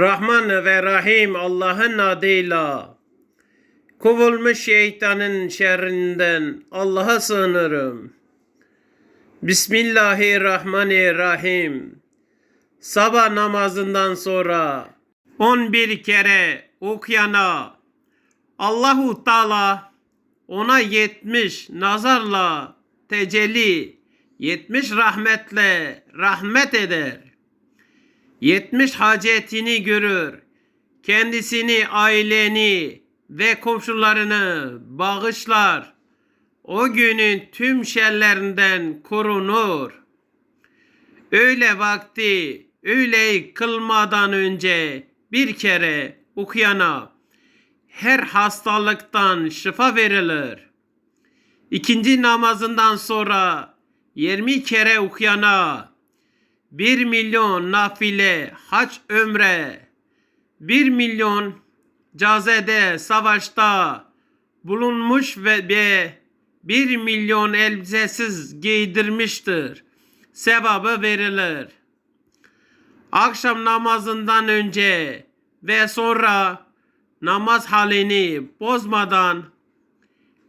Rahman ve Rahim Allah'ın adıyla kovulmuş şeytanın şerrinden Allah'a sığınırım. Bismillahirrahmanirrahim. Sabah namazından sonra 11 kere okuyana Allahu Teala ona 70 nazarla tecelli 70 rahmetle rahmet eder. 70 hacetini görür. Kendisini, aileni ve komşularını bağışlar. O günün tüm şerlerinden korunur. Öyle vakti, öyle kılmadan önce bir kere okuyana her hastalıktan şifa verilir. İkinci namazından sonra 20 kere okuyana 1 milyon nafile hac ömre 1 milyon cazede savaşta bulunmuş ve be 1 milyon elbisesiz giydirmiştir. Sevabı verilir. Akşam namazından önce ve sonra namaz halini bozmadan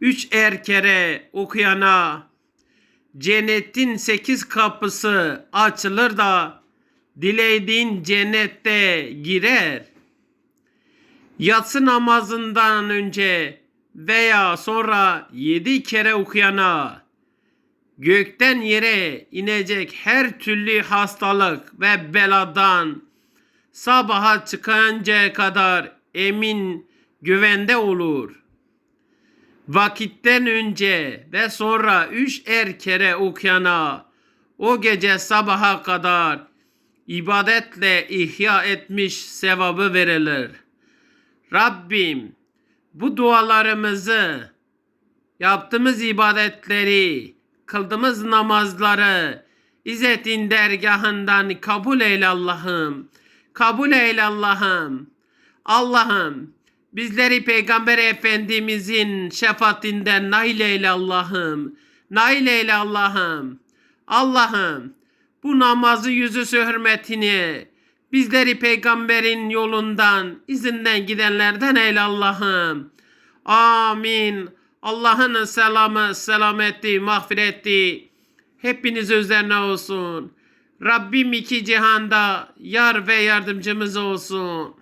üç er kere okuyana cennetin sekiz kapısı açılır da dilediğin cennette girer. Yatsı namazından önce veya sonra yedi kere okuyana gökten yere inecek her türlü hastalık ve beladan sabaha çıkıncaya kadar emin güvende olur. Vakitten önce ve sonra üç er kere okuyana o gece sabaha kadar ibadetle ihya etmiş sevabı verilir. Rabbim bu dualarımızı, yaptığımız ibadetleri, kıldığımız namazları İzzet'in dergahından kabul eyle Allah'ım. Kabul eyle Allah'ım. Allah'ım bizleri Peygamber Efendimizin şefaatinden nail eyle Allah'ım. Nail eyle Allah'ım. Allah'ım bu namazı yüzüsü hürmetini bizleri peygamberin yolundan, izinden gidenlerden eyle Allah'ım. Amin. Allah'ın selamı, selameti, mağfireti hepiniz üzerine olsun. Rabbim iki cihanda yar ve yardımcımız olsun.